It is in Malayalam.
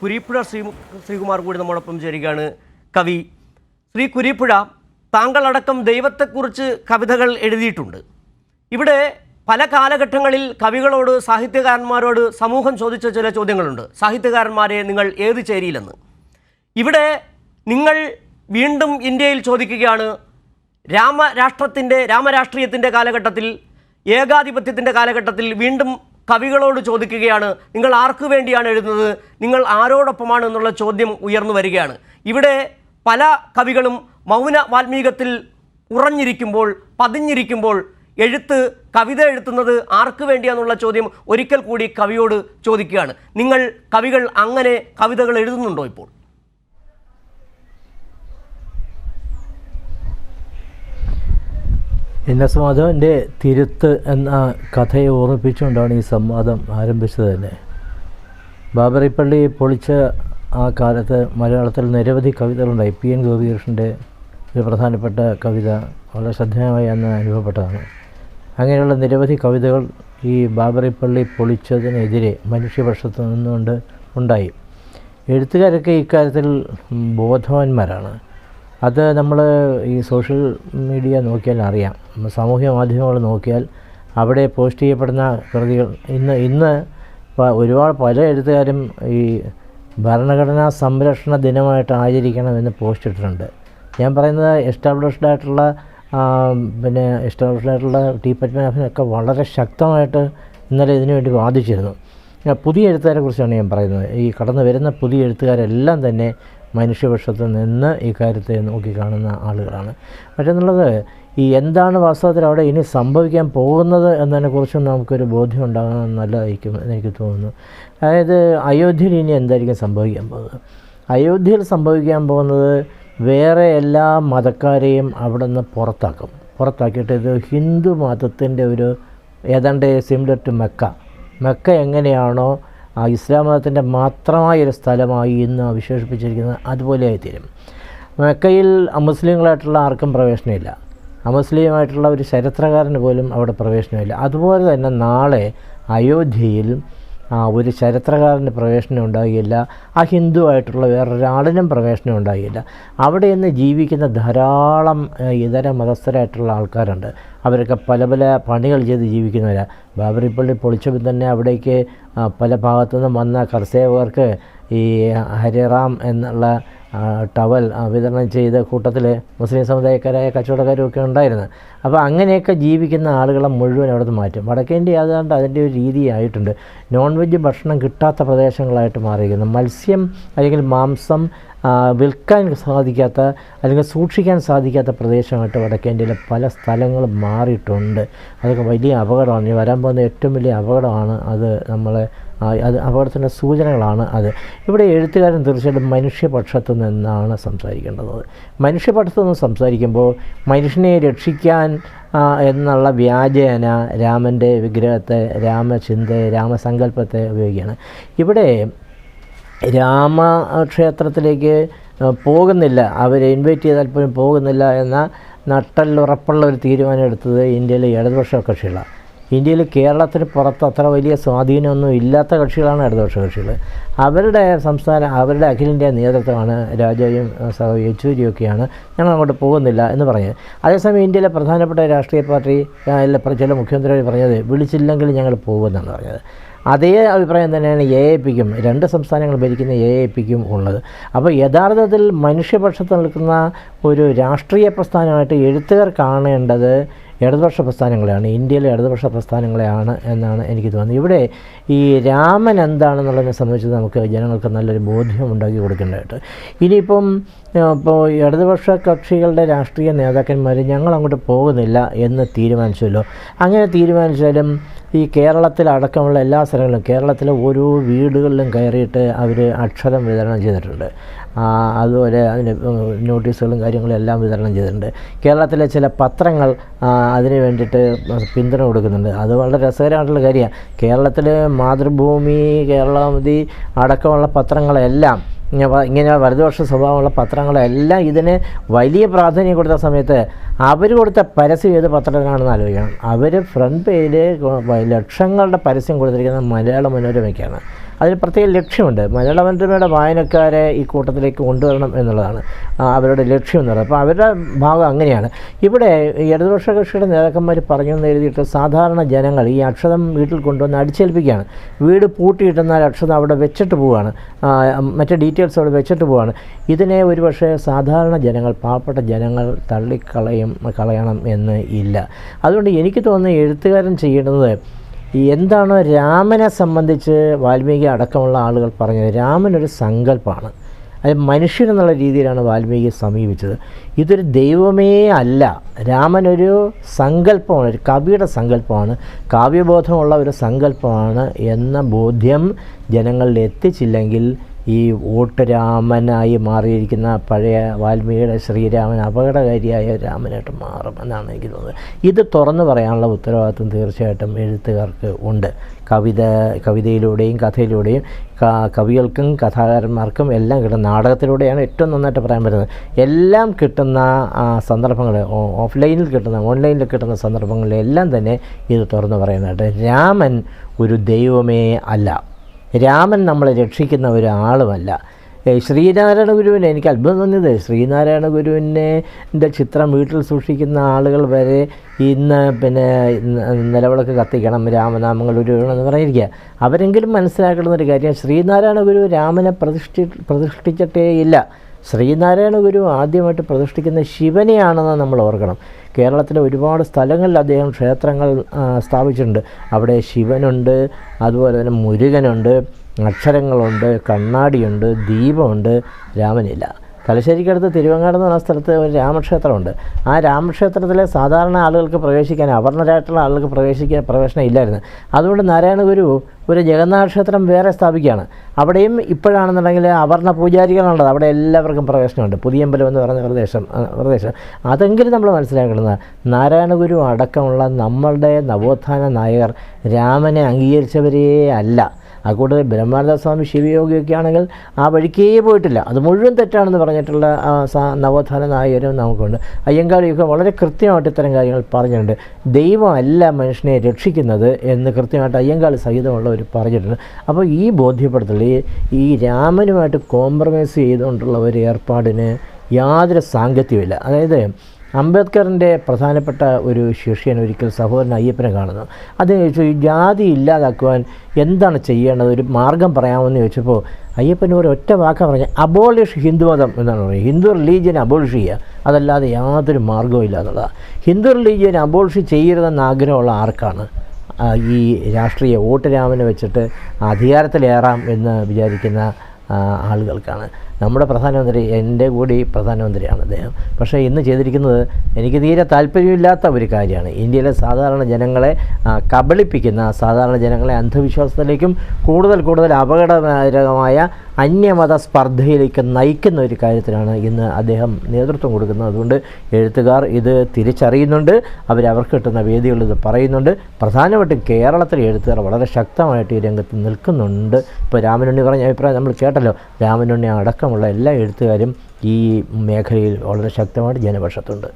കുരീപ്പുഴ ശ്രീ ശ്രീകുമാർ കൂടി നമ്മോടൊപ്പം ചേരുകയാണ്. കവി ശ്രീ കുരീപ്പുഴ താങ്കളടക്കം ദൈവത്തെക്കുറിച്ച് കവിതകൾ എഴുതിയിട്ടുണ്ട്. ഇവിടെ പല കാലഘട്ടങ്ങളിൽ കവികളോട് സാഹിത്യകാരന്മാരോട് സമൂഹം ചോദിച്ച ചില ചോദ്യങ്ങളുണ്ട്. സാഹിത്യകാരന്മാരെ നിങ്ങൾ ഏത് ചേരിയിലെന്ന്. ഇവിടെ നിങ്ങൾ വീണ്ടും ഇന്ത്യയിൽ ചോദിക്കുകയാണ് രാമരാഷ്ട്രത്തിന്റെ രാമരാഷ്ട്രീയത്തിന്റെ കാലഘട്ടത്തിൽ ഏകാധിപത്യത്തിന്റെ കാലഘട്ടത്തിൽ വീണ്ടും കവികളോട് ചോദിക്കുകയാണ് നിങ്ങൾ ആർക്കു വേണ്ടിയാണ് എഴുതുന്നത്? നിങ്ങൾ ആരോടൊപ്പമാണ്? എന്നുള്ള ചോദ്യം ഉയർന്നു വരികയാണ്. ഇവിടെ പല കവികളും മൗന വാൽമീകത്തിൽ ഉറഞ്ഞിരിക്കുമ്പോൾ പതിഞ്ഞിരിക്കുമ്പോൾ എഴുത്ത് കവിത എഴുത്തുന്നത് ആർക്കു വേണ്ടിയാണെന്നുള്ള ചോദ്യം ഒരിക്കൽ കൂടി കവിയോട് ചോദിക്കുകയാണ്. നിങ്ങൾ കവികൾ അങ്ങനെ കവിതകൾ എഴുതുന്നുണ്ടോ ഇപ്പോൾ? എസ് തിരുത്ത് എന്ന കഥയെ ഓർമ്മിപ്പിച്ചുകൊണ്ടാണ് ഈ സംവാദം ആരംഭിച്ചത് തന്നെ. ബാബറിപ്പള്ളി പൊളിച്ച ആ കാലത്ത് മലയാളത്തിൽ നിരവധി കവിതകളുണ്ടായി. പി. എൻ. ഗോപികൃഷ്ണന്റെ ഒരു പ്രധാനപ്പെട്ട കവിത വളരെ ശ്രദ്ധേയമായി അന്ന് അനുഭവപ്പെട്ടതാണ്. അങ്ങനെയുള്ള നിരവധി കവിതകൾ ഈ ബാബറിപ്പള്ളി പൊളിച്ചതിനെതിരെ മനുഷ്യപക്ഷത്ത് നിന്നുകൊണ്ട് ഉണ്ടായി. എഴുത്തുകാരൊക്കെ ഇക്കാര്യത്തിൽ ബോധവാന്മാരാണ്. അത് നമ്മൾ ഈ സോഷ്യൽ മീഡിയ നോക്കിയാൽ അറിയാം. സാമൂഹ്യ മാധ്യമങ്ങൾ നോക്കിയാൽ അവിടെ പോസ്റ്റ് ചെയ്യപ്പെടുന്ന കൃതികൾ ഇന്ന് ഇന്ന് ഒരുപാട് പല എഴുത്തുകാരും ഈ ഭരണഘടനാ സംരക്ഷണ ദിനമായിട്ട് ആചരിക്കണമെന്ന് പോസ്റ്റ് ഇട്ടിട്ടുണ്ട്. ഞാൻ പറയുന്നത് എസ്റ്റാബ്ലിഷ്ഡ് ആയിട്ടുള്ള പിന്നെ എസ്റ്റാബ്ലിഷ്ഡ് ആയിട്ടുള്ള ടി പത്മനാഭനൊക്കെ വളരെ ശക്തമായിട്ട് ഇന്നലെ ഇതിനു വേണ്ടി വാദിച്ചിരുന്നു. പുതിയ എഴുത്തുകാരെ കുറിച്ചാണ് ഞാൻ പറയുന്നത്. ഈ കടന്നു വരുന്ന പുതിയ എഴുത്തുകാരെല്ലാം തന്നെ മനുഷ്യപക്ഷത്ത് നിന്ന് ഈ കാര്യത്തെ നോക്കിക്കാണുന്ന ആളുകളാണ്. മറ്റൊന്നുള്ളത് ഈ എന്താണ് വാസ്തവത്തിൽ അവിടെ ഇനി സംഭവിക്കാൻ പോകുന്നത് എന്നതിനെക്കുറിച്ചും നമുക്കൊരു ബോധ്യം ഉണ്ടാകുന്നത് നല്ലതായിരിക്കും എന്നെനിക്ക് തോന്നുന്നു. അതായത് അയോധ്യയിൽ ഇനി എന്തായിരിക്കും സംഭവിക്കാൻ പോകുന്നത്? അയോധ്യയിൽ സംഭവിക്കാൻ പോകുന്നത് വേറെ എല്ലാ മതക്കാരെയും അവിടെ നിന്ന് പുറത്താക്കും. പുറത്താക്കിയിട്ട് ഇത് ഹിന്ദു മതത്തിന്റെ ഒരു ഏതാണ്ട് സിമിലർ ടു മെക്ക. മെക്ക എങ്ങനെയാണോ ആ ഇസ്ലാം മതത്തിന്റെ മാത്രമായ ഒരു സ്ഥലമായി ഇന്ന് വിശേഷിപ്പിച്ചിരിക്കുന്നത് അതുപോലെയായി തീരും മെക്കയിൽ അമുസ്ലിങ്ങളായിട്ടുള്ള ആർക്കും പ്രവേശനമില്ല. അമുസ്ലിമായിട്ടുള്ള ഒരു ചരിത്രകാരന് പോലും അവിടെ പ്രവേശനമില്ല. അതുപോലെ തന്നെ നാളെ അയോധ്യയിൽ ഒരു ചരിത്രകാരന് പ്രവേശനം ഉണ്ടാകുകയില്ല ആ ഹിന്ദു ആയിട്ടുള്ള വേറൊരാളിനും പ്രവേശനം ഉണ്ടാകുകയില്ല അവിടെ നിന്ന് ജീവിക്കുന്ന ധാരാളം ഇതര മതസ്ഥരായിട്ടുള്ള ആൾക്കാരുണ്ട്. അവരൊക്കെ പല പല പണികൾ ചെയ്ത് ജീവിക്കുന്നവരാണ് ബാബറിപ്പള്ളി പൊളിച്ചപ്പോൾ തന്നെ അവിടേക്ക് പല ഭാഗത്തു നിന്നും വന്ന കർഷകർക്ക് ഈ ഹരിറാം എന്നുള്ള ടവൽ വിതരണം ചെയ്ത കൂട്ടത്തിൽ മുസ്ലിം സമുദായക്കാരായ കച്ചവടക്കാരും ഒക്കെ ഉണ്ടായിരുന്നു. അപ്പോൾ അങ്ങനെയൊക്കെ ജീവിക്കുന്ന ആളുകളെ മുഴുവൻ അവിടെ നിന്ന് മാറ്റും വടക്കേന്ത്യ ഏതാണ്ട് അതിന്റെ ഒരു രീതിയായിട്ടുണ്ട്. നോൺ വെജ് ഭക്ഷണം കിട്ടാത്ത പ്രദേശങ്ങളായിട്ട് മാറിയിരിക്കുന്നു. മത്സ്യം അല്ലെങ്കിൽ മാംസം വിൽക്കാൻ സാധിക്കാത്ത അല്ലെങ്കിൽ സൂക്ഷിക്കാൻ സാധിക്കാത്ത പ്രദേശമായിട്ട് വടക്കേന്ത്യയിലെ പല സ്ഥലങ്ങളും മാറിയിട്ടുണ്ട്. അതൊക്കെ വലിയ അപകടമാണ്. വരാൻ പോകുന്ന ഏറ്റവും വലിയ അപകടമാണ് അത് നമ്മളെ അത് അപകടത്തിന്റെ സൂചനകളാണ് അത്. ഇവിടെ എഴുത്തുകാരൻ തീർച്ചയായിട്ടും മനുഷ്യപക്ഷത്തു നിന്നാണ് സംസാരിക്കേണ്ടത്. മനുഷ്യപക്ഷത്തു നിന്ന് സംസാരിക്കുമ്പോൾ മനുഷ്യനെ രക്ഷിക്കാൻ എന്നുള്ള വ്യാജേന രാമന്റെ വിഗ്രഹത്തെ രാമചിന്തയെ രാമസങ്കല്പത്തെ ഉപയോഗിക്കുകയാണ്. ഇവിടെ രാമക്ഷേത്രത്തിലേക്ക് പോകുന്നില്ല. അവരെ ഇൻവൈറ്റ് ചെയ്താൽ പോലും പോകുന്നില്ല എന്ന നട്ടല്ലുറപ്പുള്ള ഒരു തീരുമാനം എടുത്തത് ഇന്ത്യയിലെ ഇടതുപക്ഷ കക്ഷികളാണ്. ഇന്ത്യയിൽ കേരളത്തിന് പുറത്ത് അത്ര വലിയ സ്വാധീനമൊന്നും ഇല്ലാത്ത കക്ഷികളാണ് ഇടതുപക്ഷ കക്ഷികൾ അവരുടെ സംസ്ഥാന അവരുടെ അഖിലേന്ത്യാ നേതൃത്വമാണ് രാജയും യെച്ചൂരിയൊക്കെയാണ്. ഞങ്ങൾ അങ്ങോട്ട് പോകുന്നില്ല എന്ന് പറഞ്ഞത് അതേസമയം ഇന്ത്യയിലെ പ്രധാനപ്പെട്ട രാഷ്ട്രീയ പാർട്ടി ചില മുഖ്യമന്ത്രിമാർ പറഞ്ഞത് വിളിച്ചില്ലെങ്കിൽ ഞങ്ങൾ പോകുമെന്നാണ് പറഞ്ഞത്. അതേ അഭിപ്രായം തന്നെയാണ് എ എ പിക്കും. രണ്ട് സംസ്ഥാനങ്ങൾ ഭരിക്കുന്ന എ എ പിക്കും ഉള്ളത്. അപ്പോൾ യഥാർത്ഥത്തിൽ മനുഷ്യപക്ഷത്ത് നിൽക്കുന്ന ഒരു രാഷ്ട്രീയ പ്രസ്ഥാനമായിട്ട് എഴുത്തുകാർ കാണേണ്ടത് ഇടതുപക്ഷ പ്രസ്ഥാനങ്ങളെയാണ് ഇന്ത്യയിലെ ഇടതുപക്ഷ പ്രസ്ഥാനങ്ങളെയാണ് എന്നാണ് എനിക്ക് തോന്നുന്നത്. ഇവിടെ ഈ രാമൻ എന്താണെന്നുള്ളതിനെ സംബന്ധിച്ച് നമുക്ക് ജനങ്ങൾക്ക് നല്ലൊരു ബോധ്യം ഉണ്ടാക്കി കൊടുക്കേണ്ടതായിട്ട്. ഇനിയിപ്പം ഇപ്പോൾ ഇടതുപക്ഷ കക്ഷികളുടെ രാഷ്ട്രീയ നേതാക്കന്മാർ ഞങ്ങൾ അങ്ങോട്ട് പോകുന്നില്ല എന്ന് തീരുമാനിച്ചല്ലോ. അങ്ങനെ തീരുമാനിച്ചാലും ഈ കേരളത്തിൽ അടക്കമുള്ള എല്ലാ സ്ഥലങ്ങളിലും കേരളത്തിലെ ഓരോ വീടുകളിലും കയറിയിട്ട് അവർ അക്ഷരം വിതരണം ചെയ്തിട്ടുണ്ട്. അതുപോലെ അതിന് നോട്ടീസുകളും കാര്യങ്ങളും എല്ലാം വിതരണം ചെയ്തിട്ടുണ്ട്. കേരളത്തിലെ ചില പത്രങ്ങൾ അതിന് വേണ്ടിയിട്ട് പിന്തുണ കൊടുക്കുന്നുണ്ട്. അത് വളരെ രസകരമായിട്ടുള്ള കാര്യമാണ്. കേരളത്തിലെ മാതൃഭൂമി കേരളമതി അടക്കമുള്ള പത്രങ്ങളെല്ലാം ഇങ്ങനെ വലതുപക്ഷ സ്വഭാവമുള്ള പത്രങ്ങളെല്ലാം ഇതിന് വലിയ പ്രാധാന്യം കൊടുത്ത സമയത്ത് അവർ കൊടുത്ത പരസ്യം ഏത് പത്രത്തിനാണെന്ന് ആലോചിക്കണം. അവർ ഫ്രണ്ട് പേജിൽ ലക്ഷങ്ങളുടെ പരസ്യം കൊടുത്തിരിക്കുന്നത് മലയാള മനോരമയ്ക്കാണ്. അതിന് പ്രത്യേക ലക്ഷ്യമുണ്ട്. മലയാള മനോരമയുടെ വായനക്കാരെ ഈ കൂട്ടത്തിലേക്ക് കൊണ്ടുവരണം എന്നുള്ളതാണ് അവരുടെ ലക്ഷ്യം എന്ന് പറയുന്നത് അപ്പോൾ അവരുടെ ഭാഗം അങ്ങനെയാണ്. ഇവിടെ ഇടതുപക്ഷ കക്ഷിയുടെ നേതാക്കന്മാർ പറഞ്ഞു എന്ന് എഴുതിയിട്ട് സാധാരണ ജനങ്ങൾ ഈ അക്ഷതം വീട്ടിൽ കൊണ്ടുവന്ന് അടിച്ചേൽപ്പിക്കുകയാണ്. വീട് പൂട്ടിയിട്ടെന്നാൽ അക്ഷതം അവിടെ വെച്ചിട്ട് പോവുകയാണ്. മറ്റേ മറ്റ് ഡീറ്റെയിൽസ് അവിടെ വെച്ചിട്ട് പോവുകയാണ്. ഇതിനെ ഒരുപക്ഷെ സാധാരണ ജനങ്ങൾ പാവപ്പെട്ട ജനങ്ങൾ തള്ളിക്കളയും കളയണം എന്ന് ഇല്ല. അതുകൊണ്ട് എനിക്ക് തോന്നുന്നു എഴുത്തുകാരൻ ചെയ്യേണ്ടത് ഈ എന്താണോ രാമനെ സംബന്ധിച്ച് വാൽമീകി അടക്കമുള്ള ആളുകൾ പറഞ്ഞത് രാമൻ ഒരു സങ്കല്പമാണ് അത് മനുഷ്യൻ എന്നുള്ള രീതിയിലാണ് വാൽമീകി സമീപിച്ചത്. ഇതൊരു ദൈവമേ അല്ല. രാമൻ ഒരു സങ്കല്പമാണ് ഒരു കവിയുടെ സങ്കല്പമാണ് കാവ്യബോധമുള്ള ഒരു സങ്കല്പമാണ് എന്ന ബോധ്യം ജനങ്ങളിൽ എത്തിച്ചില്ലെങ്കിൽ ഈ വോട്ട് രാമനായി മാറിയിരിക്കുന്ന പഴയ വാൽമീകിയുടെ ശ്രീരാമൻ അപകടകാരിയായ രാമനായിട്ട് മാറും എന്നാണ് എനിക്ക് തോന്നുന്നത്. ഇത് തുറന്നു പറയാനുള്ള ഉത്തരവാദിത്വം തീർച്ചയായിട്ടും എഴുത്തുകാർക്ക് ഉണ്ട്. കവിത കവിതയിലൂടെയും കഥയിലൂടെയും കവികൾക്കും കഥാകാരന്മാർക്കും എല്ലാം കിട്ടുന്ന നാടകത്തിലൂടെയാണ് ഏറ്റവും നന്നായിട്ട് പറയാൻ പറ്റുന്നത്. എല്ലാം കിട്ടുന്ന സന്ദർഭങ്ങൾ ഓഫ്ലൈനിൽ കിട്ടുന്ന ഓൺലൈനിൽ കിട്ടുന്ന സന്ദർഭങ്ങളിലെല്ലാം തന്നെ ഇത് തുറന്നു പറയുന്നതായിട്ട്. രാമൻ ഒരു ദൈവമേ അല്ല. രാമൻ നമ്മളെ രക്ഷിക്കുന്ന ഒരാളുമല്ല ശ്രീനാരായണ ഗുരുവിനെ എനിക്ക് അത്ഭുതം തോന്നിയത് ശ്രീനാരായണ ഗുരുവിനെ എന്റെ ചിത്രം വീട്ടിൽ സൂക്ഷിക്കുന്ന ആളുകൾ വരെ ഇന്ന് പിന്നെ നിലവിളക്ക് കത്തിക്കണം രാമനാമങ്ങൾ ഉരുവണമെന്ന് പറഞ്ഞിരിക്കുക. അവരെങ്കിലും മനസ്സിലാക്കണമെന്നൊരു കാര്യം ശ്രീനാരായണ ഗുരു രാമനെ പ്രതിഷ്ഠി പ്രതിഷ്ഠിച്ചിട്ടേ ഇല്ല. ശ്രീനാരായണ ഗുരു ആദ്യമായിട്ട് പ്രതിഷ്ഠിക്കുന്ന ശിവനെയാണെന്ന് നമ്മൾ ഓർക്കണം. കേരളത്തിലെ ഒരുപാട് സ്ഥലങ്ങളിൽ അദ്ദേഹം ക്ഷേത്രങ്ങൾ സ്ഥാപിച്ചിട്ടുണ്ട്. അവിടെ ശിവനുണ്ട് അതുപോലെ തന്നെ മുരുകനുണ്ട് അക്ഷരങ്ങളുണ്ട് കണ്ണാടിയുണ്ട് ദീപമുണ്ട് രാമനില്ല. തലശ്ശേരിക്കടുത്ത് തിരുവങ്ങാട് എന്ന് പറഞ്ഞ സ്ഥലത്ത് ഒരു രാമക്ഷേത്രമുണ്ട്. ആ രാമക്ഷേത്രത്തിലെ സാധാരണ ആളുകൾക്ക് പ്രവേശിക്കാൻ അവർണരായിട്ടുള്ള ആളുകൾക്ക് പ്രവേശിക്കാൻ പ്രവേശനം ഇല്ലായിരുന്നു. അതുകൊണ്ട് നാരായണ ഗുരു ഒരു ജഗന്നാഥ ക്ഷേത്രം വേറെ സ്ഥാപിക്കുകയാണ്. അവിടെയും ഇപ്പോഴാണെന്നുണ്ടെങ്കിൽ അവർണ പൂജാരികളുണ്ട് അവിടെ എല്ലാവർക്കും പ്രവേശനമുണ്ട്. പുതിയമ്പലം എന്ന് പറയുന്ന പ്രദേശം പ്രദേശം. അതെങ്കിലും നമ്മൾ മനസ്സിലാക്കുന്നത് നാരായണ ഗുരു അടക്കമുള്ള നമ്മളുടെ നവോത്ഥാന നായകർ രാമനെ അംഗീകരിച്ചവരേ അല്ല. അതുകൂടാതെ ബ്രഹ്മാനന്ദ സ്വാമി ശിവയോഗിയൊക്കെ ആണെങ്കിൽ ആ വഴിക്കേ പോയിട്ടില്ല. അത് മുഴുവൻ തെറ്റാണെന്ന് പറഞ്ഞിട്ടുള്ള ആ, നവോത്ഥാന നായകരും നമുക്കുണ്ട്. അയ്യങ്കാളിയൊക്കെ വളരെ കൃത്യമായിട്ട് ഇത്തരം കാര്യങ്ങൾ പറഞ്ഞിട്ടുണ്ട്. ദൈവമല്ല മനുഷ്യനെ രക്ഷിക്കുന്നത് എന്ന് കൃത്യമായിട്ട് അയ്യങ്കാളി സഹിതമുള്ളവർ പറഞ്ഞിട്ടുണ്ട്. അപ്പോൾ ഈ ബോധ്യപ്പെടുത്തൽ ഈ രാമനുമായിട്ട് കോംപ്രമൈസ് ചെയ്തുകൊണ്ടുള്ള ഒരു ഏർപ്പാടിന് യാതൊരു സാങ്കത്യമില്ല അതായത് അംബേദ്കറിന്റെ പ്രധാനപ്പെട്ട ഒരു ശിഷ്യൻ ഒരിക്കൽ സഹോദരൻ അയ്യപ്പനെ കാണുന്നു. അതിന് ചോദിച്ചു ഈ ജാതി ഇല്ലാതാക്കുവാൻ എന്താണ് ചെയ്യേണ്ടത്? ഒരു മാർഗം പറയാമെന്ന് ചോദിച്ചപ്പോൾ അയ്യപ്പൻ ഒരു ഒറ്റ വാക്ക പറഞ്ഞ അബോളിഷ് ഹിന്ദുമതം എന്നാണ് പറയുന്നത് ഹിന്ദു റിലീജിയൻ അബോളിഷ് ചെയ്യുക. അതല്ലാതെ യാതൊരു മാർഗവും ഇല്ല എന്നുള്ളതാണ് ഹിന്ദു റിലീജിയൻ അബോളിഷ് ചെയ്യരുതെന്ന് ആഗ്രഹമുള്ള ആർക്കാണ്? ഈ രാഷ്ട്രീയ വോട്ട് രാമനെ വെച്ചിട്ട് അധികാരത്തിലേറാം എന്ന് വിചാരിക്കുന്ന ആളുകൾക്കാണ്. നമ്മുടെ പ്രധാനമന്ത്രി എന്റെ കൂടി പ്രധാനമന്ത്രിയാണ് അദ്ദേഹം. പക്ഷേ ഇന്ന് ചെയ്തിരിക്കുന്നത് എനിക്ക് തീരെ താല്പര്യമില്ലാത്ത ഒരു കാര്യമാണ്. ഇന്ത്യയിലെ സാധാരണ ജനങ്ങളെ കബളിപ്പിക്കുന്ന സാധാരണ ജനങ്ങളെ അന്ധവിശ്വാസത്തിലേക്കും കൂടുതൽ കൂടുതൽ അപകടകരമായ അന്യമത സ്പർദ്ധയിലേക്ക് നയിക്കുന്ന ഒരു കാര്യത്തിനാണ് ഇന്ന് അദ്ദേഹം നേതൃത്വം കൊടുക്കുന്നത്. അതുകൊണ്ട് എഴുത്തുകാർ ഇത് തിരിച്ചറിയുന്നുണ്ട്. അവരവർക്ക് കിട്ടുന്ന വേദികളിൽ ഇത് പറയുന്നുണ്ട്. പ്രധാനമായിട്ടും കേരളത്തിലെ എഴുത്തുകാർ വളരെ ശക്തമായിട്ട് ഈ രംഗത്ത് നിൽക്കുന്നുണ്ട്. ഇപ്പോൾ രാമനുണ്ണി പറഞ്ഞ അഭിപ്രായം നമ്മൾ കേട്ടല്ലോ. രാമനുണ്ണി അടക്കമുള്ള എല്ലാ എഴുത്തുകാരും ഈ മേഖലയിൽ വളരെ ശക്തമായിട്ട് ജനപക്ഷത്തുണ്ട്.